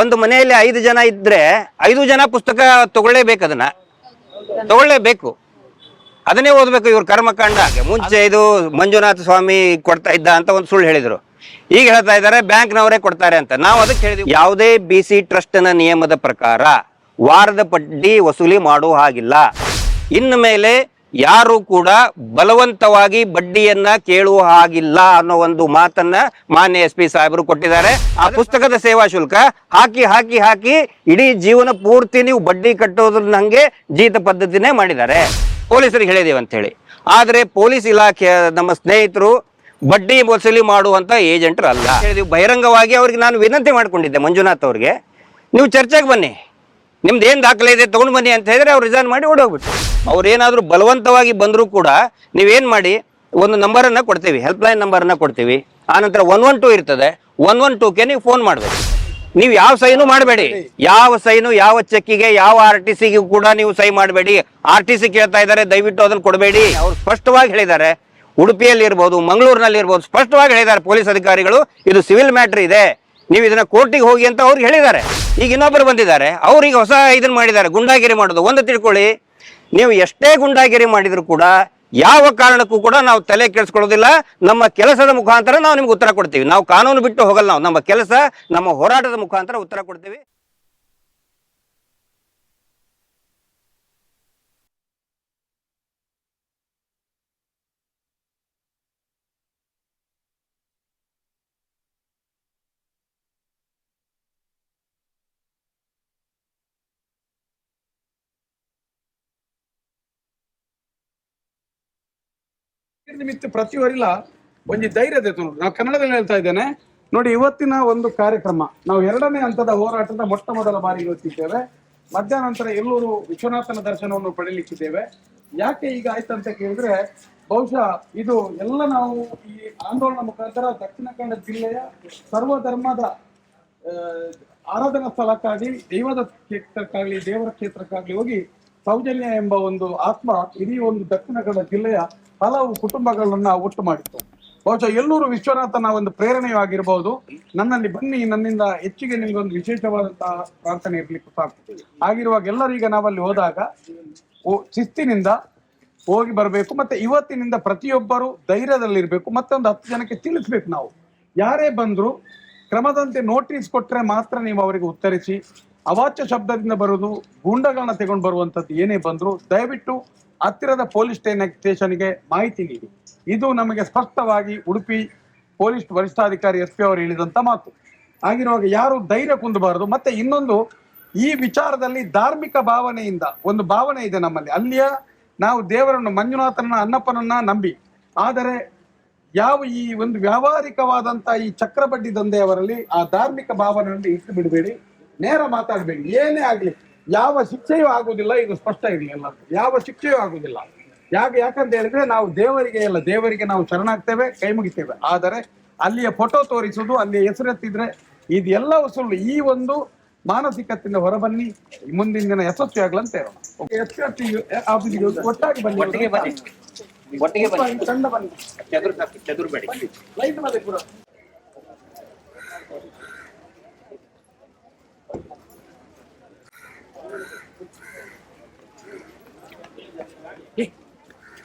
ಒಂದು ಮನೆಯಲ್ಲಿ ಐದು ಜನ ಇದ್ರೆ ಐದು ಜನ ಪುಸ್ತಕ ತಗೊಳ್ಳೇಬೇಕು ಅದನ್ನ. ತಗೊಳ್ಳೇಬೇಕು. ಅದನ್ನೇ ಓದ್ಬೇಕು ಇವ್ರ ಕರ್ಮಕಾಂಡ. ಮುಂಚೆ ಇದು ಮಂಜುನಾಥ ಸ್ವಾಮಿ ಕೊಡ್ತಾ ಇದ್ದ ಅಂತ ಒಂದು ಸುಳ್ಳು ಹೇಳಿದ್ರು. ಈಗ ಹೇಳ್ತಾ ಇದ್ದಾರೆ, ಬ್ಯಾಂಕ್ನವರೇ ಕೊಡ್ತಾರೆ ಅಂತ. ನಾವು ಅದಕ್ಕೆ ಹೇಳಿದ್ವಿ. ಯಾವುದೇ ಬಿ ಸಿ ಟ್ರಸ್ಟ್ನ ನಿಯಮದ ಪ್ರಕಾರ ವಾರದ ಬಡ್ಡಿ ವಸೂಲಿ ಮಾಡುವ ಹಾಗಿಲ್ಲ. ಇನ್ನು ಮೇಲೆ ಯಾರು ಕೂಡ ಬಲವಂತವಾಗಿ ಬಡ್ಡಿಯನ್ನ ಕೇಳುವ ಹಾಗಿಲ್ಲ ಅನ್ನೋ ಒಂದು ಮಾತನ್ನ ಮಾನ್ಯ ಎಸ್ ಪಿ ಸಾಹೇಬರು ಕೊಟ್ಟಿದ್ದಾರೆ. ಆ ಪುಸ್ತಕದ ಸೇವಾ ಶುಲ್ಕ ಹಾಕಿ ಹಾಕಿ ಹಾಕಿ ಇಡೀ ಜೀವನ ಪೂರ್ತಿ ನೀವು ಬಡ್ಡಿ ಕಟ್ಟೋದ್ರ ನಂಗೆ ಜೀತ ಪದ್ಧತಿನೇ ಮಾಡಿದ್ದಾರೆ. ಪೊಲೀಸರಿಗೆ ಹೇಳಿದೀವಿ ಅಂತ ಹೇಳಿ ಆದ್ರೆ ಪೊಲೀಸ್ ಇಲಾಖೆಯ ನಮ್ಮ ಸ್ನೇಹಿತರು ಬಡ್ಡಿ ವಸೂಲಿ ಮಾಡುವಂತ ಏಜೆಂಟ್ರು ಅಲ್ಲ ಹೇಳಿದೀವಿ. ಬಹಿರಂಗವಾಗಿ ಅವ್ರಿಗೆ ನಾನು ವಿನಂತಿ ಮಾಡ್ಕೊಂಡಿದ್ದೆ ಮಂಜುನಾಥ್ ಅವ್ರಿಗೆ. ನೀವು ಚರ್ಚೆಗೆ ಬನ್ನಿ. ನಿಮ್ದು ಏನು ದಾಖಲೆ ಇದೆ ತೊಗೊಂಡು ಬನ್ನಿ ಅಂತ ಹೇಳಿದ್ರೆ ಅವ್ರು ರಿಸೈನ್ ಮಾಡಿ ಓಡೋಗ್ಬಿಟ್ಟು. ಅವ್ರು ಏನಾದ್ರು ಬಲವಂತವಾಗಿ ಬಂದರೂ ಕೂಡ ನೀವೇನು ಮಾಡಿ ಒಂದು ನಂಬರನ್ನು ಕೊಡ್ತೀವಿ ಹೆಲ್ಪ್ ಲೈನ್ ನಂಬರನ್ನ ಕೊಡ್ತೀವಿ. ಆನಂತರ ಒನ್ ಒನ್ ಟೂ ಇರ್ತದೆ. ಒನ್ ಒನ್ ಟೂಗೆ ನೀವು ಫೋನ್ ಮಾಡಬೇಕು. ನೀವು ಯಾವ ಸೈನು ಮಾಡಬೇಡಿ. ಯಾವ ಸೈನು ಯಾವ ಚೆಕ್ಕಿಗೆ ಯಾವ ಆರ್ ಟಿ ಸಿಗೂ ಕೂಡ ನೀವು ಸೈ ಮಾಡಬೇಡಿ. ಆರ್ ಟಿ ಸಿ ಕೇಳ್ತಾ ಇದ್ದಾರೆ, ದಯವಿಟ್ಟು ಅದನ್ನು ಕೊಡಬೇಡಿ. ಅವ್ರು ಸ್ಪಷ್ಟವಾಗಿ ಹೇಳಿದ್ದಾರೆ. ಉಡುಪಿಯಲ್ಲಿ ಇರ್ಬೋದು, ಮಂಗಳೂರಿನಲ್ಲಿ ಇರ್ಬೋದು, ಸ್ಪಷ್ಟವಾಗಿ ಹೇಳಿದ್ದಾರೆ. ಪೊಲೀಸ್ ಅಧಿಕಾರಿಗಳು, ಇದು ಸಿವಿಲ್ ಮ್ಯಾಟ್ರ್ ಇದೆ. ನೀವು ಇದನ್ನ ಕೋರ್ಟಿಗೆ ಹೋಗಿ ಅಂತ ಅವ್ರಿಗೆ ಹೇಳಿದ್ದಾರೆ. ಈಗ ಇನ್ನೊಬ್ಬರು ಬಂದಿದ್ದಾರೆ. ಅವ್ರಿಗೆ ಹೊಸ ಇದನ್ನ ಮಾಡಿದ್ದಾರೆ. ಗುಂಡಾಗಿರಿ ಮಾಡೋದು. ಒಂದು ತಿಳ್ಕೊಳ್ಳಿ. ನೀವು ಎಷ್ಟೇ ಗುಂಡಾಗಿರಿ ಮಾಡಿದ್ರು ಕೂಡ ಯಾವ ಕಾರಣಕ್ಕೂ ಕೂಡ ನಾವು ತಲೆ ಕೆಡಿಸ್ಕೊಳ್ಳೋದಿಲ್ಲ. ನಮ್ಮ ಕೆಲಸದ ಮುಖಾಂತರ ನಾವು ನಿಮ್ಗೆ ಉತ್ತರ ಕೊಡ್ತೀವಿ. ನಾವು ಕಾನೂನು ಬಿಟ್ಟು ಹೋಗಲ್ಲ ನಾವು. ನಮ್ಮ ಕೆಲಸ ನಮ್ಮ ಹೋರಾಟದ ಮುಖಾಂತರ ಉತ್ತರ ಕೊಡ್ತೀವಿ. ನಿಮಿತ್ತ ಪ್ರತಿಯೊರಿಲ್ಲ ಒಂದು ಧೈರ್ಯ ನೋಡಿ ನಾವು ಕನ್ನಡದಲ್ಲಿ ಹೇಳ್ತಾ ಇದ್ದೇನೆ, ನೋಡಿ ಇವತ್ತಿನ ಒಂದು ಕಾರ್ಯಕ್ರಮ, ನಾವು ಎರಡನೇ ಹಂತದ ಹೋರಾಟದ ಮೊಟ್ಟ ಮೊದಲ ಬಾರಿ ಇವತ್ತಿದ್ದೇವೆ ಮಧ್ಯಾಹ್ನ ನಂತರ ಎಲ್ಲರೂ ವಿಶ್ವನಾಥನ ದರ್ಶನವನ್ನು ಪಡೆಯಲಿಕ್ಕಿದ್ದೇವೆ. ಯಾಕೆ ಈಗ ಆಯ್ತು ಅಂತ ಕೇಳಿದ್ರೆ, ಬಹುಶಃ ಇದು ಎಲ್ಲ ನಾವು ಈ ಆಂದೋಲನ ಮುಖಾಂತರ ದಕ್ಷಿಣ ಕನ್ನಡ ಜಿಲ್ಲೆಯ ಸರ್ವ ಧರ್ಮದ ಆರಾಧನಾ ಸ್ಥಳಕ್ಕಾಗಿ, ದೈವದ ಕ್ಷೇತ್ರಕ್ಕಾಗ್ಲಿ, ದೇವರ ಕ್ಷೇತ್ರಕ್ಕಾಗ್ಲಿ ಹೋಗಿ ಸೌಜನ್ಯ ಎಂಬ ಒಂದು ಆತ್ಮ ಇಡೀ ಒಂದು ದಕ್ಷಿಣ ಕನ್ನಡ ಜಿಲ್ಲೆಯ ಹಲವು ಕುಟುಂಬಗಳನ್ನ ಒಟ್ಟು ಮಾಡಿತ್ತು. ಬಹುಶಃ ಎಲ್ಲೂರು ವಿಶ್ವನಾಥನ ಒಂದು ಪ್ರೇರಣೆಯೂ ಆಗಿರಬಹುದು ನನ್ನಲ್ಲಿ ಬನ್ನಿ, ನನ್ನಿಂದ ಹೆಚ್ಚಿಗೆ ನಿಮ್ಗೊಂದು ವಿಶೇಷವಾದಂತಹ ಪ್ರಾರ್ಥನೆ ಇರ್ಲಿಕ್ಕೆ ಸಾಕು ಆಗಿರುವಾಗ ಎಲ್ಲರೀಗ ನಾವಲ್ಲಿ ಹೋದಾಗ ಶಿಸ್ತಿನಿಂದ ಹೋಗಿ ಬರಬೇಕು. ಮತ್ತೆ ಇವತ್ತಿನಿಂದ ಪ್ರತಿಯೊಬ್ಬರು ಧೈರ್ಯದಲ್ಲಿರ್ಬೇಕು. ಮತ್ತೆ ಒಂದು ಹತ್ತು ಜನಕ್ಕೆ ತಿಳಿಸ್ಬೇಕು ನಾವು. ಯಾರೇ ಬಂದ್ರು ಕ್ರಮದಂತೆ ನೋಟಿಸ್ ಕೊಟ್ಟರೆ ಮಾತ್ರ ನೀವು ಅವರಿಗೆ ಉತ್ತರಿಸಿ ಅವಾಚ್ಯ ಶಬ್ದದಿಂದ ಬರೋದು ಗೂಂಡಗಳನ್ನ ತಗೊಂಡು ಬರುವಂತದ್ದು ಏನೇ ಬಂದ್ರು ದಯವಿಟ್ಟು ಹತ್ತಿರದ ಪೊಲೀಸ್ ಸ್ಟೇಷನ್ಗೆ ಮಾಹಿತಿ ನೀಡಿ. ಇದು ನಮಗೆ ಸ್ಪಷ್ಟವಾಗಿ ಉಡುಪಿ ಪೊಲೀಸ್ ವರಿಷ್ಠಾಧಿಕಾರಿ ಎಸ್ ಪಿ ಅವರು ಹೇಳಿದಂತ ಮಾತು. ಆಗಿರುವಾಗ ಯಾರು ಧೈರ್ಯ ಕುಂದಬಾರದು, ಮತ್ತೆ ಇನ್ನೊಂದು, ಈ ವಿಚಾರದಲ್ಲಿ ಧಾರ್ಮಿಕ ಭಾವನೆಯಿಂದ, ಒಂದು ಭಾವನೆ ಇದೆ ನಮ್ಮಲ್ಲಿ. ಅಲ್ಲಿಯ ನಾವು ದೇವರನ್ನು ಮಂಜುನಾಥನ ಅನ್ನಪ್ಪನನ್ನ ನಂಬಿ. ಆದರೆ, ಯಾವ ಈ ಒಂದು ವ್ಯಾವಹಾರಿಕವಾದಂತ ಈ ಚಕ್ರಬಡ್ಡಿ ದಂಧೆಯವರಲ್ಲಿ ಆ ಧಾರ್ಮಿಕ ಭಾವನೆಯಲ್ಲಿ ಇಟ್ಟು ಬಿಡಬೇಡಿ. ನೇರ ಮಾತಾಡಬೇಡಿ ಏನೇ ಆಗಲಿ. ಯಾವ ಶಿಕ್ಷೆಯೂ ಆಗುವುದಿಲ್ಲ ಇದು ಸ್ಪಷ್ಟ ಇರಲಿ ಎಲ್ಲ ಯಾವ ಶಿಕ್ಷೆಯೂ ಆಗುವುದಿಲ್ಲ ಯಾಕೆ ಯಾಕಂತ ಹೇಳಿದ್ರೆ ನಾವು ದೇವರಿಗೆ ಎಲ್ಲ ದೇವರಿಗೆ ನಾವು ಶರಣಾಗ್ತೇವೆ ಕೈ ಮುಗಿತೇವೆ. ಆದರೆ ಅಲ್ಲಿಯ ಫೋಟೋ ತೋರಿಸುವುದು ಅಲ್ಲಿ ಹೆಸರೆತ್ತಿದ್ರೆ ಇದೆಲ್ಲವೂ ಸುಳ್ಳು. ಈ ಒಂದು ಮಾನಸಿಕತೆಯಿಂದ ಹೊರಬನ್ನಿ ಮುಂದಿನ ದಿನ ಯಶಸ್ವಿ ಆಗ್ಲಂತ ಹೇಳೋಣ. ಆಫೀಸಿಗೆ ಒಟ್ಟಾಗಿ ಬನ್ನಿ. ಒಟ್ಟಿಗೆ ಬನ್ನಿ. ಚದುರ್ಬೇಡಿ. ಲೈಟ್ ಮೇಲೆ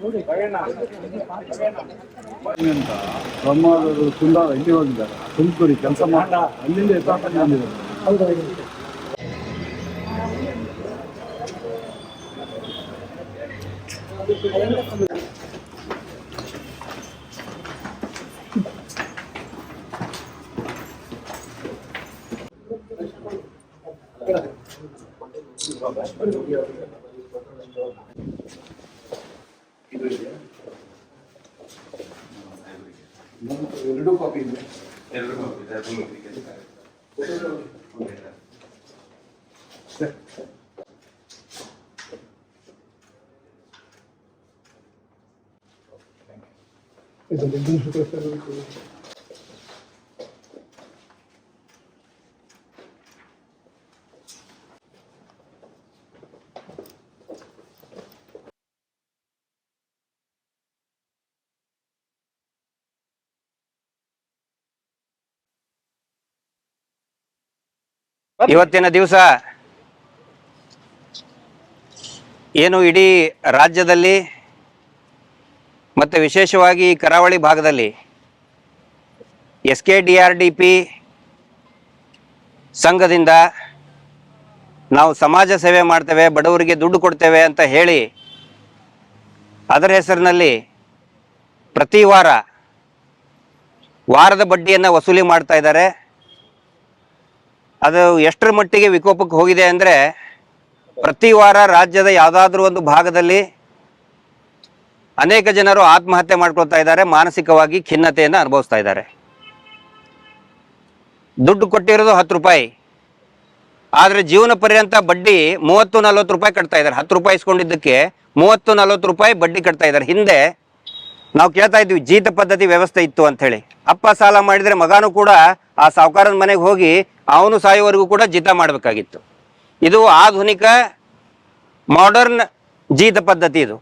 ಪೂರ ಅಂತ ಬ್ರಹ್ಮಾದರು ತುಂಬ ಇಲ್ಲಿ ಹೋಗಿದ್ದಾರೆ? ತುಮಕೂರಿ ಕೆಲಸ ಮಾಡ್ತಾ ಅಲ್ಲಿಂದ ಎತ್ತಾಕೊಂಡು ಬಂದಿದ್ದಾರೆ ಇವತ್ತಿನ ದಿವಸ ಏನು ಇಡೀ ರಾಜ್ಯದಲ್ಲಿ ಮತ್ತು ವಿಶೇಷವಾಗಿ ಈ ಕರಾವಳಿ ಭಾಗದಲ್ಲಿ S K D R D P ಸಂಘದಿಂದ ನಾವು ಸಮಾಜ ಸೇವೆ ಮಾಡ್ತೇವೆ, ಬಡವರಿಗೆ ದುಡ್ಡು ಕೊಡ್ತೇವೆ ಅಂತ ಹೇಳಿ ಅದರ ಹೆಸರಿನಲ್ಲಿ ಪ್ರತಿ ವಾರ ವಾರದ ಬಡ್ಡಿಯನ್ನು ವಸೂಲಿ ಮಾಡ್ತಾ ಇದ್ದಾರೆ. ಅದು ಎಷ್ಟರ ಮಟ್ಟಿಗೆ ವಿಕೋಪಕ್ಕೆ ಹೋಗಿದೆ ಅಂದರೆ ಪ್ರತಿ ವಾರ ರಾಜ್ಯದ ಯಾವುದಾದ್ರೂ ಒಂದು ಭಾಗದಲ್ಲಿ ಅನೇಕ ಜನರು ಆತ್ಮಹತ್ಯೆ ಮಾಡ್ಕೊಳ್ತಾ ಇದ್ದಾರೆ, ಮಾನಸಿಕವಾಗಿ ಖಿನ್ನತೆಯನ್ನು ಅನುಭವಿಸ್ತಾ ಇದ್ದಾರೆ. ದುಡ್ಡು ಕೊಟ್ಟಿರೋದು ಹತ್ತು ರೂಪಾಯಿ. ಆದರೆ ಜೀವನ ಪರ್ಯಂತ ಬಡ್ಡಿ ಮೂವತ್ತು ನಲ್ವತ್ತು ರೂಪಾಯಿ ಕಟ್ತಾ ಇದ್ದಾರೆ. ಹತ್ತು ರೂಪಾಯಿ ಇಸ್ಕೊಂಡಿದ್ದಕ್ಕೆ ಮೂವತ್ತು ನಲ್ವತ್ತು ರೂಪಾಯಿ ಬಡ್ಡಿ ಕಟ್ತಾ ಇದ್ದಾರೆ. ಹಿಂದೆ ನಾವು ಕೇಳ್ತಾ ಇದ್ವಿ, ಜೀತ ಪದ್ಧತಿ ವ್ಯವಸ್ಥೆ ಇತ್ತು ಅಂತ ಹೇಳಿ ಅಪ್ಪ ಸಾಲ ಮಾಡಿದರೆ ಮಗನೂ ಕೂಡ ಆ ಸಾಹುಕಾರನ ಮನೆಗೆ ಹೋಗಿ ಅವನು ಸಾಯುವವರೆಗೂ ಕೂಡ ಜೀತ ಮಾಡಬೇಕಾಗಿತ್ತು. ಇದು ಆಧುನಿಕ ಮಾಡರ್ನ್ ಜೀತ ಪದ್ಧತಿ ಇದು.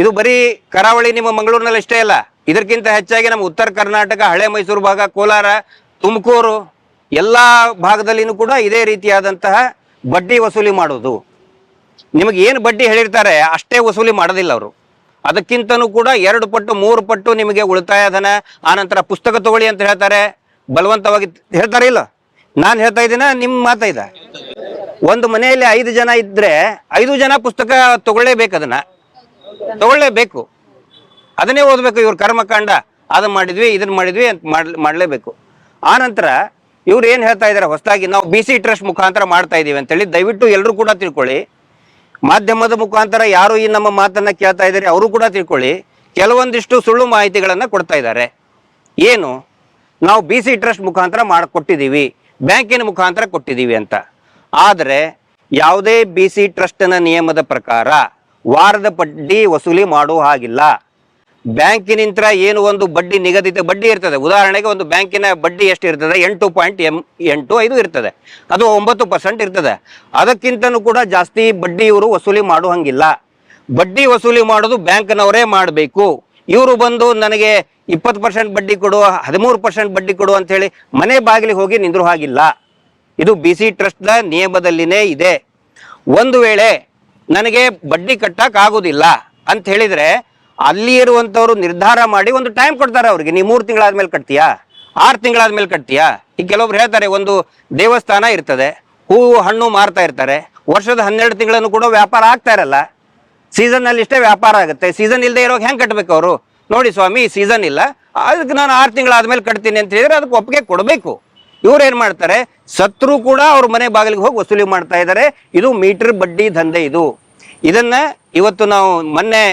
ಇದು ಬರೀ ಕರಾವಳಿ ನಿಮ್ಮ ಮಂಗಳೂರಿನಲ್ಲಿ ಅಷ್ಟೇ ಅಲ್ಲ, ಇದಕ್ಕಿಂತ ಹೆಚ್ಚಾಗಿ ನಮ್ಮ ಉತ್ತರ ಕರ್ನಾಟಕ, ಹಳೆ ಮೈಸೂರು ಭಾಗ, ಕೋಲಾರ, ತುಮಕೂರು ಎಲ್ಲ ಭಾಗದಲ್ಲಿನೂ ಕೂಡ ಇದೇ ರೀತಿಯಾದಂತಹ ಬಡ್ಡಿ ವಸೂಲಿ ಮಾಡೋದು. ನಿಮಗೆ ಏನು ಬಡ್ಡಿ ಹೇಳಿರ್ತಾರೆ ಅಷ್ಟೇ ವಸೂಲಿ ಮಾಡೋದಿಲ್ಲ ಅವರು. ಅದಕ್ಕಿಂತನೂ ಕೂಡ ಎರಡು ಪಟ್ಟು, ಮೂರು ಪಟ್ಟು ನಿಮಗೆ ಉಳಿತಾಯ ಧನ ಆನಂತರ ಪುಸ್ತಕ ತಗೊಳ್ಳಿ ಅಂತ ಹೇಳ್ತಾರೆ. ಬಲವಂತವಾಗಿ ಹೇಳ್ತಾರೆ ಇಲ್ಲ? ನಾನು ಹೇಳ್ತಾ ಇದ್ದೀನ? ನಿಮ್ಮ ಮಾತಾ ಇದೆ? ಒಂದು ಮನೆಯಲ್ಲಿ ಐದು ಜನ ಇದ್ರೆ ಐದು ಜನ ಪುಸ್ತಕ ತಗೊಳ್ಳೇಬೇಕು ಅದನ್ನ. ತಗೊಳ್ಳೇಬೇಕು. ಅದನ್ನೇ ಓದಬೇಕು ಇವ್ರ ಕರ್ಮಕಾಂಡ. ಅದನ್ನ ಮಾಡಿದ್ವಿ ಇದನ್ನ ಮಾಡಿದ್ವಿ ಅಂತ ಮಾಡಲೇಬೇಕು. ಆನಂತರ ಇವ್ರು ಏನು ಹೇಳ್ತಾ ಇದ್ದಾರೆ ಹೊಸದಾಗಿ, ನಾವು ಬಿ ಸಿ ಟ್ರಸ್ಟ್ ಮುಖಾಂತರ ಮಾಡ್ತಾ ಇದ್ದೀವಿ ಅಂತೇಳಿ ದಯವಿಟ್ಟು ಎಲ್ಲರೂ ಕೂಡ ತಿಳ್ಕೊಳ್ಳಿ. ಮಾಧ್ಯಮದ ಮುಖಾಂತರ ಯಾರು ಈ ನಮ್ಮ ಮಾತನ್ನ ಕೇಳ್ತಾ ಇದ್ದಾರೆ ಅವರು ಕೂಡ ತಿಳ್ಕೊಳ್ಳಿ. ಕೆಲವೊಂದಿಷ್ಟು ಸುಳ್ಳು ಮಾಹಿತಿಗಳನ್ನು ಕೊಡ್ತಾ ಇದ್ದಾರೆ ಏನು? ನಾವು ಬಿ ಸಿ ಟ್ರಸ್ಟ್ ಮುಖಾಂತರ ಮಾಡಿಕೊಟ್ಟಿದ್ದೀವಿ ಬ್ಯಾಂಕಿನ ಮುಖಾಂತರ ಕೊಟ್ಟಿದ್ದೀವಿ ಅಂತ. ಆದರೆ ಯಾವುದೇ ಬಿ ಸಿ ಟ್ರಸ್ಟ್ನ ನಿಯಮದ ಪ್ರಕಾರ ವಾರದ ಬಡ್ಡಿ ವಸೂಲಿ ಮಾಡುವ ಹಾಗಿಲ್ಲ. ಬ್ಯಾಂಕಿನಿಂದ ಏನು ಒಂದು ಬಡ್ಡಿ ನಿಗದಿತ ಬಡ್ಡಿ ಇರ್ತದೆ. ಉದಾಹರಣೆಗೆ ಒಂದು ಬ್ಯಾಂಕಿನ ಬಡ್ಡಿ ಎಷ್ಟು ಇರ್ತದೆ ಎಂಟು ಪಾಯಿಂಟ್ ಎಂ, ಎಂಟು ಐದು ಇರ್ತದೆ. ಅದು ಒಂಬತ್ತು ಪರ್ಸೆಂಟ್ ಇರ್ತದೆ. ಅದಕ್ಕಿಂತನೂ ಕೂಡ ಜಾಸ್ತಿ ಬಡ್ಡಿ ಇವರು ವಸೂಲಿ ಮಾಡುವಂಗಿಲ್ಲ. ಬಡ್ಡಿ ವಸೂಲಿ ಮಾಡೋದು ಬ್ಯಾಂಕ್ನವರೇ ಮಾಡಬೇಕು. ಇವರು ಬಂದು ನನಗೆ ಇಪ್ಪತ್ತು ಪರ್ಸೆಂಟ್ ಬಡ್ಡಿ ಕೊಡು, ಹದಿಮೂರು ಪರ್ಸೆಂಟ್ ಬಡ್ಡಿ ಕೊಡು ಅಂತ ಹೇಳಿ ಮನೆ ಬಾಗಿಲಿಗೆ ಹೋಗಿ ನಿಂದ್ರು ಹಾಗಿಲ್ಲ. ಇದು ಬಿ ಸಿ ಟ್ರಸ್ಟ್ನ ನಿಯಮದಲ್ಲಿನೇ ಇದೆ. ಒಂದು ವೇಳೆ ನನಗೆ ಬಡ್ಡಿ ಕಟ್ಟಕ್ ಆಗುದಿಲ್ಲ ಅಂತ ಹೇಳಿದ್ರೆ ಅಲ್ಲಿ ಇರುವಂತವ್ರು ನಿರ್ಧಾರ ಮಾಡಿ ಒಂದು ಟೈಮ್ ಕೊಡ್ತಾರೆ ಅವ್ರಿಗೆ. ನೀವು ಮೂರು ತಿಂಗಳಾದ್ಮೇಲೆ ಕಟ್ತೀಯಾ? ಆರು ತಿಂಗಳಾದ್ಮೇಲೆ ಕಟ್ತೀಯಾ? ಈಗ ಕೆಲವೊಬ್ರು ಹೇಳ್ತಾರೆ, ಒಂದು ದೇವಸ್ಥಾನ ಇರ್ತದೆ, ಹೂವು, ಹಣ್ಣು ಮಾರ್ತಾ ಇರ್ತಾರೆ. ವರ್ಷದ ಹನ್ನೆರಡು ತಿಂಗಳನ್ನು ಕೂಡ ವ್ಯಾಪಾರ ಆಗ್ತಾ ಇರಲ್ಲ. ಸೀಸನ್ ಅಲ್ಲಿ ಇಷ್ಟೇ ವ್ಯಾಪಾರ ಆಗುತ್ತೆ. ಸೀಸನ್ ಇಲ್ಲದೆ ಇರೋಕೆ ಹೆಂಗೆ ಕಟ್ಟಬೇಕು ಅವರು? ನೋಡಿ ಸ್ವಾಮಿ ಸೀಸನ್ ಇಲ್ಲ. ಅದಕ್ಕೆ ನಾನು ಆರು ತಿಂಗಳಾದ್ಮೇಲೆ ಕಟ್ತೀನಿ ಅಂತ ಹೇಳಿದ್ರೆ ಅದಕ್ಕೆ ಒಪ್ಪಿಗೆ ಕೊಡಬೇಕು. ಇವ್ರು ಏನ್ ಮಾಡ್ತಾರೆ? ಸತ್ರು ಕೂಡ ಅವ್ರ ಮನೆ ಬಾಗಿಲಿಗೆ ಹೋಗಿ ವಸೂಲಿ ಮಾಡ್ತಾ ಇದ್ದಾರೆ ಇದು ಮೀಟರ್ ಬಡ್ಡಿ ದಂಧೆ ಇದು. ಇದನ್ನ ಇವತ್ತು ನಾವು ಮೊನ್ನೆ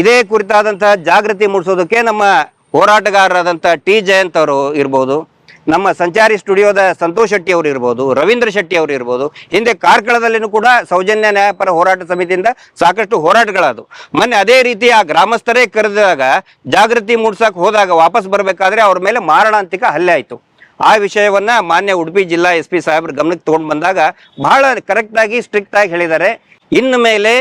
ಇದೇ ಕುರಿತಾದಂತಹ ಜಾಗೃತಿ ಮೂಡಿಸೋದಕ್ಕೆ ನಮ್ಮ ಹೋರಾಟಗಾರರಾದಂಥ ಟಿ ಜಯಂತ್ ಅವರು ಇರ್ಬೋದು, ನಮ್ಮ ಸಂಚಾರಿ ಸ್ಟುಡಿಯೋದ ಸಂತೋಷ್ ಶೆಟ್ಟಿ ಅವರು ಇರ್ಬೋದು, ರವೀಂದ್ರ ಶೆಟ್ಟಿ ಅವರು ಇರ್ಬೋದು, ಹಿಂದೆ ಕಾರ್ಕಳದಲ್ಲಿನೂ ಕೂಡ ಸೌಜನ್ಯ ನ್ಯಾಯಪರ ಹೋರಾಟ ಸಮಿತಿಯಿಂದ ಸಾಕಷ್ಟು ಹೋರಾಟಗಳಾದವು. ಮೊನ್ನೆ ಅದೇ ರೀತಿ ಆ ಗ್ರಾಮಸ್ಥರೇ ಕರೆದಾಗ ಜಾಗೃತಿ ಮೂಡ್ಸಕ್ ಹೋದಾಗ ವಾಪಸ್ ಬರಬೇಕಾದ್ರೆ ಅವ್ರ ಮೇಲೆ ಮಾರಣಾಂತಿಕ ಹಲ್ಲೆ ಆಯಿತು. ಆ ವಿಷಯವನ್ನ ಮಾನ್ಯ ಉಡುಪಿ ಜಿಲ್ಲಾ ಎಸ್ ಪಿ ಸಾಹೇಬ್ರ ಗಮನಕ್ಕೆ ತಗೊಂಡು ಬಂದಾಗ ಬಹಳ ಕರೆಕ್ಟ್ ಆಗಿ ಸ್ಟ್ರಿಕ್ಟ್ ಆಗಿ ಹೇಳಿದ್ದಾರೆ. ಇನ್ನು ಮೇಲೆ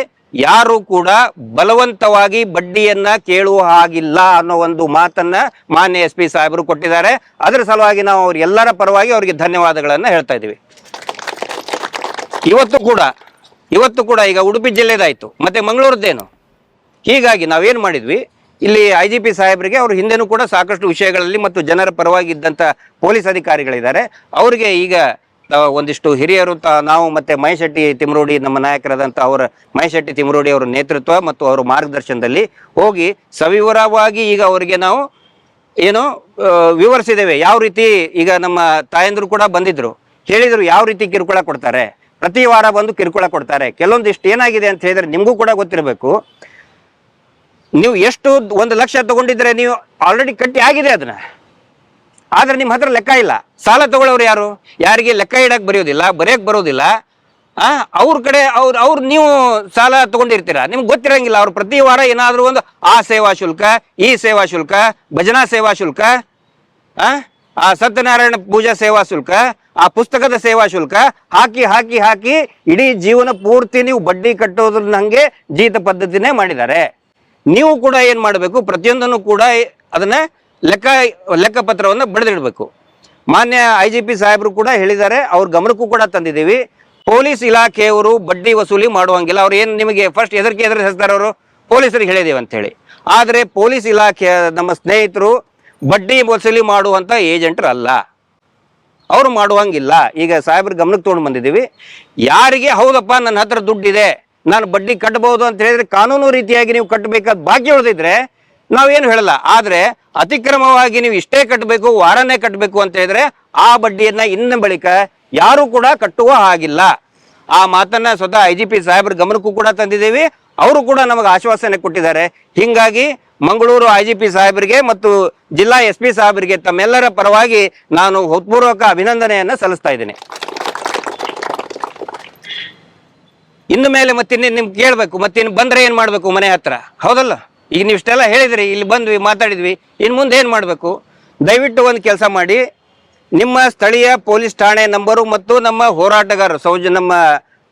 ಯಾರು ಕೂಡ ಬಲವಂತವಾಗಿ ಬಡ್ಡಿಯನ್ನ ಕೇಳುವ ಹಾಗಿಲ್ಲ ಅನ್ನೋ ಒಂದು ಮಾತನ್ನ ಮಾನ್ಯ ಎಸ್ ಪಿ ಸಾಹೇಬರು ಕೊಟ್ಟಿದ್ದಾರೆ. ಅದರ ಸಲುವಾಗಿ ನಾವು ಅವ್ರ ಎಲ್ಲರ ಪರವಾಗಿ ಅವರಿಗೆ ಧನ್ಯವಾದಗಳನ್ನ ಹೇಳ್ತಾ ಇದ್ದೀವಿ. ಇವತ್ತು ಕೂಡ ಇವತ್ತು ಕೂಡ ಈಗ ಉಡುಪಿ ಜಿಲ್ಲೆದಾಯ್ತು, ಮತ್ತೆ ಮಂಗಳೂರದ್ದೇನು? ಹೀಗಾಗಿ ನಾವೇನು ಮಾಡಿದ್ವಿ? ಇಲ್ಲಿ ಐ ಜಿ ಪಿ ಸಾಹೇಬರಿಗೆ ಅವರು ಹಿಂದೆನೂ ಕೂಡ ಸಾಕಷ್ಟು ವಿಷಯಗಳಲ್ಲಿ ಮತ್ತು ಜನರ ಪರವಾಗಿ ಇದ್ದಂಥ ಪೊಲೀಸ್ ಅಧಿಕಾರಿಗಳಿದ್ದಾರೆ. ಅವರಿಗೆ ಈಗ ಒಂದಿಷ್ಟು ಹಿರಿಯರು ತ, ನಾವು ಮತ್ತೆ ಮಹೇಶೆಟ್ಟಿ ತಿಮರೋಡಿ ನಮ್ಮ ನಾಯಕರಾದಂಥ ಅವರ ಮಹೇಶೆಟ್ಟಿ ತಿಮರೋಡಿ ಅವರ ನೇತೃತ್ವ ಮತ್ತು ಅವರ ಮಾರ್ಗದರ್ಶನದಲ್ಲಿ ಹೋಗಿ ಸವಿವರವಾಗಿ ಈಗ ಅವರಿಗೆ ನಾವು ಏನು ವಿವರಿಸಿದ್ದೇವೆ. ಯಾವ ರೀತಿ ಈಗ ನಮ್ಮ ತಾಯಂದರು ಕೂಡ ಬಂದಿದ್ರು. ಹೇಳಿದರು ಯಾವ ರೀತಿ ಕಿರುಕುಳ ಕೊಡ್ತಾರೆ. ಪ್ರತಿ ವಾರ ಬಂದು ಕಿರುಕುಳ ಕೊಡ್ತಾರೆ. ಕೆಲವೊಂದಿಷ್ಟು ಏನಾಗಿದೆ ಅಂತ ಹೇಳಿದ್ರೆ ನಿಮಗೂ ಕೂಡ ಗೊತ್ತಿರಬೇಕು. ನೀವು ಎಷ್ಟು ಒಂದು ಲಕ್ಷ ತಗೊಂಡಿದ್ರೆ ನೀವು ಆಲ್ರೆಡಿ ಕಟ್ಟಿ ಆಗಿದೆ ಅದನ್ನ. ಆದ್ರೆ ನಿಮ್ಮ ಹತ್ರ ಲೆಕ್ಕ ಇಲ್ಲ. ಸಾಲ ತಗೊಳ್ಳೋರು ಯಾರು? ಯಾರಿಗೆ ಲೆಕ್ಕ ಇಡಕ್ ಬರೆಯೋದಿಲ್ಲ, ಬರೆಯಕ್ ಬರೋದಿಲ್ಲ. ಆ, ಅವ್ರ ಕಡೆ ಅವ್ರ ಅವ್ರು ನೀವು ಸಾಲ ತಗೊಂಡಿರ್ತೀರ? ನಿಮ್ಗೆ ಗೊತ್ತಿರಂಗಿಲ್ಲ, ಅವ್ರು ಪ್ರತಿ ವಾರ ಏನಾದರೂ ಒಂದು, ಆ ಸೇವಾ ಶುಲ್ಕ, ಈ ಸೇವಾ ಶುಲ್ಕ, ಭಜನಾ ಸೇವಾ ಶುಲ್ಕ, ಆ ಆ ಸತ್ಯನಾರಾಯಣ ಪೂಜಾ ಸೇವಾ ಶುಲ್ಕ, ಆ ಪುಸ್ತಕದ ಸೇವಾ ಶುಲ್ಕ, ಹಾಕಿ ಹಾಕಿ ಹಾಕಿ, ಇಡೀ ಜೀವನ ಪೂರ್ತಿ ನೀವು ಬಡ್ಡಿ ಕಟ್ಟೋದ್ರ ಹಂಗೆ ಜೀತ ಪದ್ಧತಿನೇ ಮಾಡಿದ್ದಾರೆ. ನೀವು ಕೂಡ ಏನ್ ಮಾಡಬೇಕು, ಪ್ರತಿಯೊಂದನ್ನು ಕೂಡ ಅದನ್ನ ಲೆಕ್ಕ, ಲೆಕ್ಕಪತ್ರವನ್ನು ಬಡಿದಿಡಬೇಕು. ಮಾನ್ಯ ಐ ಜಿ ಪಿ ಸಾಹೇಬರು ಕೂಡ ಹೇಳಿದ್ದಾರೆ, ಅವ್ರ ಗಮನಕ್ಕೂ ಕೂಡ ತಂದಿದ್ದೀವಿ. ಪೊಲೀಸ್ ಇಲಾಖೆಯವರು ಬಡ್ಡಿ ವಸೂಲಿ ಮಾಡುವಂಗಿಲ್ಲ, ಅವ್ರು ಏನು ನಿಮಗೆ ಫಸ್ಟ್ ಎದರ್ಕೆ ಎದುರು ಹೆಸ್ತಾರೆ ಅವರು, ಪೊಲೀಸರಿಗೆ ಹೇಳಿದೇವೆ ಅಂತ ಹೇಳಿ ಆದರೆ ಪೊಲೀಸ್ ಇಲಾಖೆಯ ನಮ್ಮ ಸ್ನೇಹಿತರು ಬಡ್ಡಿ ವಸೂಲಿ ಮಾಡುವಂತ ಏಜೆಂಟ್ರು ಅಲ್ಲ ಅವರು ಮಾಡುವಂಗಿಲ್ಲ. ಈಗ ಸಾಹೇಬ್ರ ಗಮನಕ್ಕೆ ತೊಗೊಂಡು ಬಂದಿದ್ದೀವಿ. ಯಾರಿಗೆ, ಹೌದಪ್ಪ, ನನ್ನ ಹತ್ರ ದುಡ್ಡಿದೆ ನಾನು ಬಡ್ಡಿ ಕಟ್ಟಬಹುದು ಅಂತ ಹೇಳಿದ್ರೆ ಕಾನೂನು ರೀತಿಯಾಗಿ ನೀವು ಕಟ್ಟಬೇಕಾದ ಬಾಕಿ ಉಳಿದಿದ್ರೆ ನಾವೇನು ಹೇಳಲ್ಲ. ಆದರೆ ಅತಿಕ್ರಮವಾಗಿ ನೀವು ಇಷ್ಟೇ ಕಟ್ಟಬೇಕು, ವಾರನೇ ಕಟ್ಟಬೇಕು ಅಂತ ಹೇಳಿದ್ರೆ ಆ ಬಡ್ಡಿಯನ್ನ ಇನ್ನ ಬಳಿಕ ಯಾರು ಕೂಡ ಕಟ್ಟುವ ಹಾಗಿಲ್ಲ. ಆ ಮಾತನ್ನ ಸ್ವತಃ ಐ ಜಿ ಪಿ ಸಾಹೇಬ್ರ ಗಮನಕ್ಕೂ ಕೂಡ ತಂದಿದ್ದೀವಿ. ಅವರು ಕೂಡ ನಮಗೆ ಆಶ್ವಾಸನೆ ಕೊಟ್ಟಿದ್ದಾರೆ. ಹಿಂಗಾಗಿ ಮಂಗಳೂರು ಐ ಜಿ ಪಿ ಸಾಹೇಬರಿಗೆ ಮತ್ತು ಜಿಲ್ಲಾ ಎಸ್ ಪಿ ಸಾಹೇಬರಿಗೆ ತಮ್ಮೆಲ್ಲರ ಪರವಾಗಿ ನಾನು ಹೃತ್ಪೂರ್ವಕ ಅಭಿನಂದನೆಯನ್ನು ಸಲ್ಲಿಸ್ತಾ ಇದ್ದೀನಿ. ಇನ್ನು ಮೇಲೆ ಮತ್ತೆ ನಿಮ್ಗೆ ಕೇಳಬೇಕು, ಮತ್ತಿನ್ನು ಬಂದ್ರೆ ಏನು ಮಾಡಬೇಕು ಮನೆ ಹತ್ರ? ಹೌದಲ್ಲ? ಈಗ ನೀವು ಇಷ್ಟೆಲ್ಲ ಹೇಳಿದ್ರಿ, ಇಲ್ಲಿ ಬಂದ್ವಿ, ಮಾತಾಡಿದ್ವಿ ಇನ್ನು ಮುಂದೆ ಏನು ಮಾಡಬೇಕು? ದಯವಿಟ್ಟು ಒಂದು ಕೆಲಸ ಮಾಡಿ. ನಿಮ್ಮ ಸ್ಥಳೀಯ ಪೊಲೀಸ್ ಠಾಣೆ ನಂಬರು ಮತ್ತು ನಮ್ಮ ಹೋರಾಟಗಾರರು ಸೌಜ ನಮ್ಮ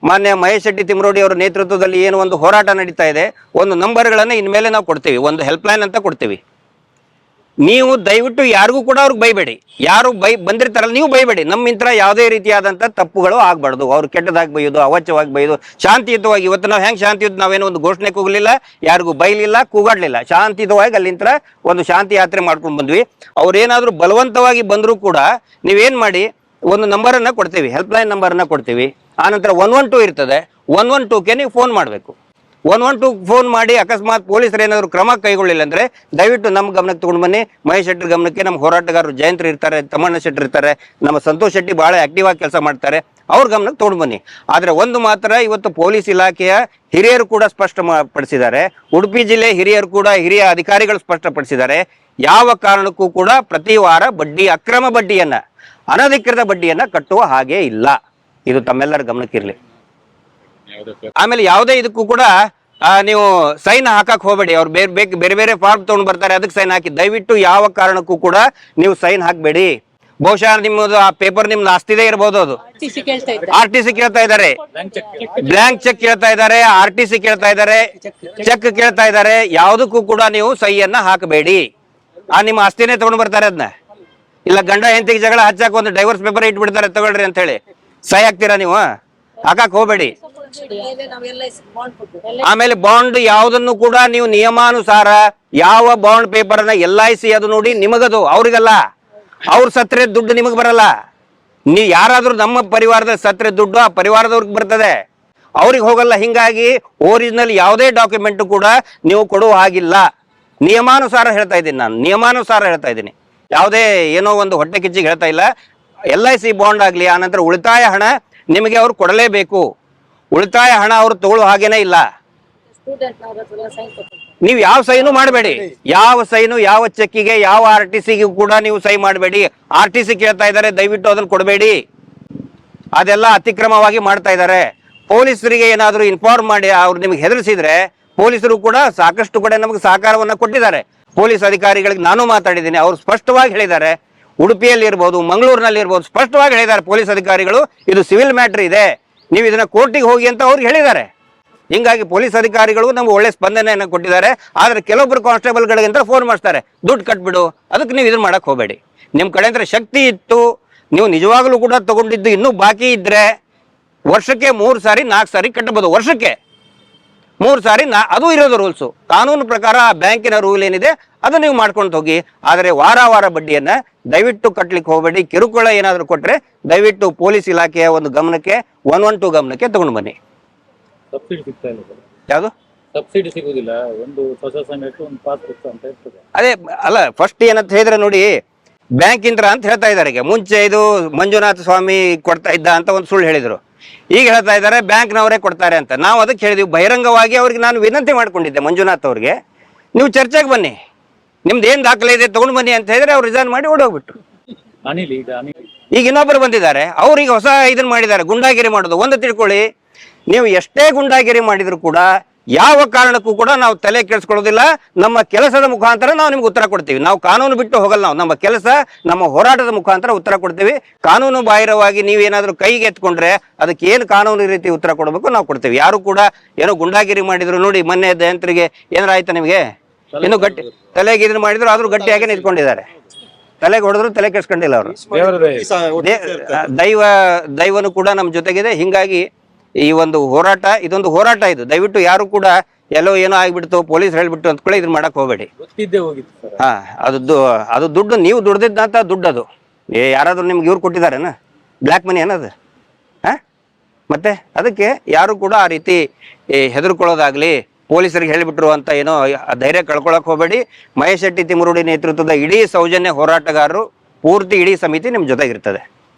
ಮಾನ್ಯ ಮಹೇಶ್ ಶೆಟ್ಟಿ ತಿಮರೋಡಿ ಅವರ ನೇತೃತ್ವದಲ್ಲಿ ಏನು ಒಂದು ಹೋರಾಟ ನಡೀತಾ ಇದೆ, ಒಂದು ನಂಬರ್ಗಳನ್ನು ಇನ್ಮೇಲೆ ನಾವು ಕೊಡ್ತೀವಿ, ಒಂದು ಹೆಲ್ಪ್ಲೈನ್ ಅಂತ ಕೊಡ್ತೀವಿ. ನೀವು ದಯವಿಟ್ಟು ಯಾರಿಗೂ ಕೂಡ ಅವ್ರಿಗೆ ಬೈಬೇಡಿ ಯಾರು ಬೈ ಬಂದಿರ್ತಾರಲ್ಲ, ನೀವು ಬೈಬೇಡಿ ನಮ್ಮ ಇಂತ್ರ ಯಾವುದೇ ರೀತಿಯಾದಂಥ ತಪ್ಪುಗಳು ಆಗಬಾರ್ದು. ಅವ್ರು ಕೆಟ್ಟದಾಗಿ ಬೈಯೋದು ಅವಚ್ಯವಾಗಿ ಬೈಯೋದು, ಶಾಂತಿಯುತವಾಗಿ ಇವತ್ತು ನಾವು ಹೆಂಗೆ ಶಾಂತಿಯುತ ನಾವೇನೋ ಒಂದು ಘೋಷಣೆ ಕೂಗಲಿಲ್ಲ, ಯಾರಿಗೂ ಬೈಲಿಲ್ಲ, ಕೂಗಾಡಲಿಲ್ಲ. ಶಾಂತಿಯುತವಾಗಿ ಅಲ್ಲಿಂತ್ರ ಒಂದು ಶಾಂತಿ ಯಾತ್ರೆ ಮಾಡ್ಕೊಂಡು ಬಂದ್ವಿ. ಅವ್ರೇನಾದರೂ ಬಲವಂತವಾಗಿ ಬಂದರೂ ಕೂಡ ನೀವೇನು ಮಾಡಿ, ಒಂದು ನಂಬರನ್ನು ಕೊಡ್ತೀವಿ. ಹೆಲ್ಪ್ಲೈನ್ ನಂಬರನ್ನು ಕೊಡ್ತೀವಿ. ಆನಂತರ ಒನ್ ಒನ್ ಟೂ ಇರ್ತದೆ. ಒನ್ ಒನ್ ಟೂಗೆ ನೀವು ಫೋನ್ ಮಾಡಬೇಕು. ಒನ್ ಒನ್ ಟು ಫೋನ್ ಮಾಡಿ ಅಕಸ್ಮಾತ್ ಪೊಲೀಸರು ಏನಾದರೂ ಕ್ರಮ ಕೈಗೊಳ್ಳಿಲ್ಲ ಅಂದ್ರೆ ದಯವಿಟ್ಟು ನಮ್ಮ ಗಮನಕ್ಕೆ ತೊಗೊಂಡು ಬನ್ನಿ. ಮಹೇಶ್ ಶೆಟ್ಟರ್ ಗಮನಕ್ಕೆ ನಮ್ಮ ಹೋರಾಟಗಾರರು ಜಯಂತ್ರು ಇರ್ತಾರೆ, ತಮ್ಮಣ್ಣ ಶೆಟ್ಟರ್ ಇರ್ತಾರೆ, ನಮ್ಮ ಸಂತೋಷ್ ಶೆಟ್ಟಿ ಭಾಳ ಆಕ್ಟಿವ್ ಆಗಿ ಕೆಲಸ ಮಾಡ್ತಾರೆ. ಅವ್ರ ಗಮನಕ್ಕೆ ತೊಗೊಂಡು ಬನ್ನಿ. ಆದರೆ ಒಂದು ಮಾತ್ರ ಇವತ್ತು ಪೊಲೀಸ್ ಇಲಾಖೆಯ ಹಿರಿಯರು ಕೂಡ ಸ್ಪಷ್ಟಪಡಿಸಿದ್ದಾರೆ ಉಡುಪಿ ಜಿಲ್ಲೆ ಹಿರಿಯರು ಕೂಡ, ಹಿರಿಯ ಅಧಿಕಾರಿಗಳು ಸ್ಪಷ್ಟಪಡಿಸಿದ್ದಾರೆ ಯಾವ ಕಾರಣಕ್ಕೂ ಕೂಡ ಪ್ರತಿ ವಾರ ಬಡ್ಡಿ, ಅಕ್ರಮ ಬಡ್ಡಿಯನ್ನ, ಅನಧಿಕೃತ ಬಡ್ಡಿಯನ್ನ ಕಟ್ಟುವ ಹಾಗೆ ಇಲ್ಲ. ಇದು ತಮ್ಮೆಲ್ಲರ ಗಮನಕ್ಕಿರಲಿ ಆಮೇಲೆ ಯಾವುದೇ ಇದಕ್ಕೂ ಕೂಡ ಆ, ನೀವು ಸೈನ್ ಹಾಕಕ್ ಹೋಗಬೇಡಿ. ಅವ್ರು ಬೇರೆ ಬೇರೆ ಬೇರೆ ಬೇರೆ ಫಾರ್ಮ್ ತಗೊಂಡ್ ಬರ್ತಾರೆ ಅದಕ್ಕೆ ಸೈನ್ ಹಾಕಿ. ದಯವಿಟ್ಟು ಯಾವ ಕಾರಣಕ್ಕೂ ಕೂಡ ನೀವು ಸೈನ್ ಹಾಕಬೇಡಿ. ಬಹುಶಃ ನಿಮ್ಮದು ಆ ಪೇಪರ್ ನಿಮ್ದು ಆಸ್ತಿದೇ ಇರಬಹುದು ಅದು. ಆರ್ ಟಿ ಸಿ ಕೇಳ್ತಾ ಇದ್ದಾರೆ. ಬ್ಲಾಂಕ್ ಚೆಕ್ ಕೇಳ್ತಾ ಇದ್ದಾರೆ. ಆರ್ ಟಿ ಸಿ ಕೇಳ್ತಾ ಇದ್ದಾರೆ ಚೆಕ್ ಕೇಳ್ತಾ ಇದ್ದಾರೆ ಯಾವುದಕ್ಕೂ ಕೂಡ ನೀವು ಸಹಿಯನ್ನ ಹಾಕಬೇಡಿ. ಆ ನಿಮ್ಮ ಆಸ್ತಿನೇ ತಗೊಂಡ್ ಬರ್ತಾರೆ ಅದನ್ನ ಇಲ್ಲ ಗಂಡ ಹೆಂಡತಿಗೆ ಜಗಳ ಹಚ್ಚಾಕ ಒಂದು ಡೈವರ್ಸ್ ಪೇಪರ್ ಇಟ್ಬಿಡ್ತಾರೆ ತಗೊಳ್ರಿ ಅಂತ ಹೇಳಿ. ಸಹಿ ಹಾಕ್ತೀರಾ ನೀವು? ಹಾಕಕ್ ಹೋಗಬೇಡಿ. ಆಮೇಲೆ ಬಾಂಡ್ ಯಾವ್ದನ್ನು ಕೂಡ ನೀವು ನಿಯಮಾನುಸಾರ ಯಾವ ಬಾಂಡ್ ಪೇಪರ್ ಅನ್ನ ಎಲ್ ಐ ಸಿ ಅದು ನೋಡಿ ನಿಮಗದು ಅವ್ರಿಗಲ್ಲ. ಅವ್ರ ಸತ್ರೆ ದುಡ್ಡು ನಿಮಗ್ ಬರಲ್ಲ. ನೀ ಯಾರಾದ್ರೂ ನಮ್ಮ ಪರಿವಾರದ ಸತ್ರೆ ದುಡ್ಡು ಆ ಪರಿವಾರದವ್ರಿಗೆ ಬರ್ತದೆ. ಅವ್ರಿಗೆ ಹೋಗಲ್ಲ ಹಿಂಗಾಗಿ ಒರಿಜಿನಲ್ ಯಾವುದೇ ಡಾಕ್ಯುಮೆಂಟ್ ಕೂಡ ನೀವು ಕೊಡುವ ಹಾಗಿಲ್ಲ. ನಿಯಮಾನುಸಾರ ಹೇಳ್ತಾ ಇದ್ದೀನಿ ನಾನು ನಿಯಮಾನುಸಾರ ಹೇಳ್ತಾ ಇದ್ದೀನಿ. ಯಾವುದೇ ಏನೋ ಒಂದು ಹೊಟ್ಟೆ ಕಿಚ್ಚಿಗೆ ಹೇಳ್ತಾ ಇಲ್ಲ. ಎಲ್ ಐ ಸಿ ಬಾಂಡ್ ಆಗಲಿ ಆನಂತರ ಉಳಿತಾಯ ಹಣ ನಿಮಗೆ ಅವ್ರು ಕೊಡಲೇಬೇಕು. ಉಳಿತಾಯ ಹಣ ಅವ್ರು ತಗೊಳ್ಳೋ ಹಾಗೇನೇ ಇಲ್ಲ. ನೀವು ಯಾವ ಸೈನು ಮಾಡಬೇಡಿ. ಯಾವ ಸೈನು ಯಾವ ಚೆಕ್ಕಿಗೆ ಯಾವ ಆರ್ ಟಿ ಸಿಗೂ ಕೂಡ ನೀವು ಸೈ ಮಾಡಬೇಡಿ. ಆರ್ ಟಿ ಸಿ ಕೇಳ್ತಾ ಇದ್ದಾರೆ ದಯವಿಟ್ಟು ಅದನ್ನು ಕೊಡಬೇಡಿ. ಅದೆಲ್ಲ ಅತಿಕ್ರಮವಾಗಿ ಮಾಡ್ತಾ ಇದ್ದಾರೆ. ಪೊಲೀಸರಿಗೆ ಏನಾದರೂ ಇನ್ಫಾರ್ಮ್ ಮಾಡಿ ಅವ್ರು ನಿಮ್ಗೆ ಹೆದರಿಸಿದ್ರೆ ಪೊಲೀಸರು ಕೂಡ ಸಾಕಷ್ಟು ಕಡೆ ನಮಗೆ ಸಹಕಾರವನ್ನು ಕೊಟ್ಟಿದ್ದಾರೆ. ಪೊಲೀಸ್ ಅಧಿಕಾರಿಗಳಿಗೆ ನಾನು ಮಾತಾಡಿದ್ದೀನಿ ಅವರು ಸ್ಪಷ್ಟವಾಗಿ ಹೇಳಿದ್ದಾರೆ. ಉಡುಪಿಯಲ್ಲಿ ಇರ್ಬೋದು ಮಂಗಳೂರಿನಲ್ಲಿ ಇರ್ಬೋದು ಸ್ಪಷ್ಟವಾಗಿ ಹೇಳಿದ್ದಾರೆ ಪೊಲೀಸ್ ಅಧಿಕಾರಿಗಳು ಇದು ಸಿವಿಲ್ ಮ್ಯಾಟ್ರ್ ಇದೆ. ನೀವು ಇದನ್ನ ಕೋರ್ಟಿಗೆ ಹೋಗಿ ಅಂತ ಅವ್ರಿಗೆ ಹೇಳಿದ್ದಾರೆ. ಹಿಂಗಾಗಿ ಪೊಲೀಸ್ ಅಧಿಕಾರಿಗಳು ನಮ್ಗೆ ಒಳ್ಳೆ ಸ್ಪಂದನೆಯನ್ನು ಕೊಟ್ಟಿದ್ದಾರೆ. ಆದರೆ ಕೆಲವೊಬ್ಬರು ಕಾನ್ಸ್ಟೇಬಲ್ಗಳಿಗಿಂತ ಫೋನ್ ಮಾಡ್ತಾರೆ ದುಡ್ಡು ಕಟ್ಬಿಡು, ಅದಕ್ಕೆ ನೀವು ಇದನ್ನ ಮಾಡಕ್ಕೆ ಹೋಗಬೇಡಿ. ನಿಮ್ಮ ಕಡೆ ಅಂದ್ರೆ ಶಕ್ತಿ ಇತ್ತು, ನೀವು ನಿಜವಾಗ್ಲೂ ಕೂಡ ತಗೊಂಡಿದ್ದು ಇನ್ನೂ ಬಾಕಿ ಇದ್ರೆ ವರ್ಷಕ್ಕೆ ಮೂರು ಸಾರಿ, ನಾಲ್ಕು ಸಾರಿ ಕಟ್ಟಬೋದು ವರ್ಷಕ್ಕೆ. ಮೂರು ಸಾರಿ ನಾ ಅದು ಇರೋದು ರೂಲ್ಸು. ಕಾನೂನು ಪ್ರಕಾರ ಆ ಬ್ಯಾಂಕಿನ ರೂಲ್ ಏನಿದೆ ಅದು ನೀವು ಮಾಡ್ಕೊಂಡು ಹೋಗಿ ಆದರೆ ವಾರ ವಾರ ಬಡ್ಡಿಯನ್ನ ದಯವಿಟ್ಟು ಕಟ್ಲಿಕ್ಕೆ ಹೋಗಬೇಡಿ. ಕಿರುಕುಳ ಏನಾದರೂ ಕೊಟ್ಟರೆ ದಯವಿಟ್ಟು ಪೊಲೀಸ್ ಇಲಾಖೆಯ ಒಂದು ಗಮನಕ್ಕೆ ಒನ್ ಒನ್ ಟು ಗಮನಕ್ಕೆ ತಗೊಂಡು ಬನ್ನಿ. ಸಬ್ಸಿಡಿ ಸಿಗ್ತಾ ಇಲ್ಲ ಸರ್. ಯಾವುದು? ಸಬ್ಸಿಡಿ ಸಿಗುದಿಲ್ಲ. ಒಂದು ಹೊಸ ಸಮೇತ ಒಂದು ಪಾಸ್ ಪುಸ್ತಕ ಅಂತ ಇರ್ತದೆ. ಅದೇ ಅಲ್ಲ ಫಸ್ಟ್ ಏನಂತ ಹೇಳಿದ್ರೆ ನೋಡಿ ಬ್ಯಾಂಕ್ ಇಂದ್ರ ಅಂತ ಹೇಳ್ತಾ ಇದ್ದಾರೆ. ಈಗ ಮುಂಚೆ ಇದು ಮಂಜುನಾಥ ಸ್ವಾಮಿ ಕೊಡ್ತಾ ಇದ್ದ ಅಂತ ಒಂದು ಸುಳ್ಳು ಹೇಳಿದ್ರು. ಈಗ ಹೇಳ್ತಾ ಇದ್ದಾರೆ ಬ್ಯಾಂಕ್ನವರೇ ಕೊಡ್ತಾರೆ ಅಂತ. ನಾವು ಅದಕ್ಕೆ ಹೇಳಿದ್ವಿ ಬಹಿರಂಗವಾಗಿ ಅವ್ರಿಗೆ ನಾನು ವಿನಂತಿ ಮಾಡ್ಕೊಂಡಿದ್ದೆ ಮಂಜುನಾಥ್ ಅವ್ರಿಗೆ. ನೀವು ಚರ್ಚೆಗೆ ಬನ್ನಿ. ನಿಮ್ದು ಏನು ದಾಖಲೆ ಇದೆ ತಗೊಂಡು ಬನ್ನಿ ಅಂತ ಹೇಳಿದ್ರೆ ಅವ್ರು ರಿಸೈನ್ ಮಾಡಿ ಓಡೋಗ್ಬಿಟ್ರು. ಅನಿಲ್ ಈಗ ಈಗ ಇನ್ನೊಬ್ಬರು ಬಂದಿದ್ದಾರೆ. ಅವ್ರಿಗೆ ಹೊಸ ಇದನ್ನ ಮಾಡಿದ್ದಾರೆ ಗುಂಡಾಗಿರಿ ಮಾಡೋದು. ಒಂದು ತಿಳ್ಕೊಳ್ಳಿ ನೀವು ಎಷ್ಟೇ ಗುಂಡಾಗಿರಿ ಮಾಡಿದ್ರು ಕೂಡ ಯಾವ ಕಾರಣಕ್ಕೂ ಕೂಡ ನಾವು ತಲೆ ಕೆಡಿಸ್ಕೊಳ್ಳೋದಿಲ್ಲ. ನಮ್ಮ ಕೆಲಸದ ಮುಖಾಂತರ ನಾವು ನಿಮ್ಗೆ ಉತ್ತರ ಕೊಡ್ತೀವಿ. ನಾವು ಕಾನೂನು ಬಿಟ್ಟು ಹೋಗಲ್ಲ ನಾವು. ನಮ್ಮ ಕೆಲಸ ನಮ್ಮ ಹೋರಾಟದ ಮುಖಾಂತರ ಉತ್ತರ ಕೊಡ್ತೀವಿ. ಕಾನೂನು ಬಾಹಿರವಾಗಿ ನೀವೇನಾದ್ರೂ ಕೈಗೆ ಎತ್ಕೊಂಡ್ರೆ ಅದಕ್ಕೆ ಏನು ಕಾನೂನು ರೀತಿ ಉತ್ತರ ಕೊಡಬೇಕು ನಾವು ಕೊಡ್ತೀವಿ. ಯಾರು ಕೂಡ ಏನೋ ಗುಂಡಾಗಿರಿ ಮಾಡಿದ್ರು ನೋಡಿ ಮೊನ್ನೆ ದಯಂತ್ರಿಗೆ ಏನಾರ ಆಯ್ತಾ ನಿಮಗೆ ಇನ್ನು ಗಟ್ಟಿ ತಲೆಗೆ ಇದನ್ನ ಮಾಡಿದ್ರು ಆದ್ರೂ ಗಟ್ಟಿಯಾಗಿ ನಿಂತ್ಕೊಂಡಿದ್ದಾರೆ. ತಲೆಗೆ ಹೊಡೆದ್ರು ತಲೆ ಕೆಡ್ಸ್ಕೊಂಡಿಲ್ಲ ಅವರು. ದೈವ ದೈವನು ಕೂಡ ನಮ್ಮ ಜೊತೆಗಿದೆ. ಹಿಂಗಾಗಿ ಈ ಒಂದು ಹೋರಾಟ ಇದೊಂದು ಹೋರಾಟ ಇದು. ದಯವಿಟ್ಟು ಯಾರು ಕೂಡ ಎಲ್ಲೋ ಏನೋ ಆಗ್ಬಿಡ್ತು ಪೊಲೀಸ್ ಹೇಳ್ಬಿಟ್ಟು ಅಂತ ಕೂಡ ಇದನ್ನ ಮಾಡಕ್ ಹೋಗಬೇಡಿ. ಹಾ ಅದು ಅದು ದುಡ್ಡು ನೀವು ದುಡ್ದಿದ್ದಂತ ದುಡ್ಡು ಅದು. ಏ ಯಾರಾದ್ರೂ ನಿಮ್ಗೆ ಇವ್ರು ಕೊಟ್ಟಿದ್ದಾರೇನ? ಬ್ಲ್ಯಾಕ್ ಮನಿ ಏನದು? ಹಾ? ಮತ್ತೆ ಅದಕ್ಕೆ ಯಾರು ಕೂಡ ಆ ರೀತಿ ಹೆದರ್ಕೊಳ್ಳೋದಾಗ್ಲಿ ಪೊಲೀಸರಿಗೆ ಹೇಳಿಬಿಟ್ರು ಅಂತ ಏನೋ ಧೈರ್ಯ ಕಳ್ಕೊಳಕ್ ಹೋಗಬೇಡಿ. ಮಹೇಶ್ ಶೆಟ್ಟಿ ತಿಮುರುಡಿ ನೇತೃತ್ವದ ಇಡೀ ಸೌಜನ್ಯ ಹೋರಾಟಗಾರರು ಪೂರ್ತಿ ಇಡೀ ಸಮಿತಿ ನಿಮ್ ಜೊತೆಗಿರ್ತದೆ.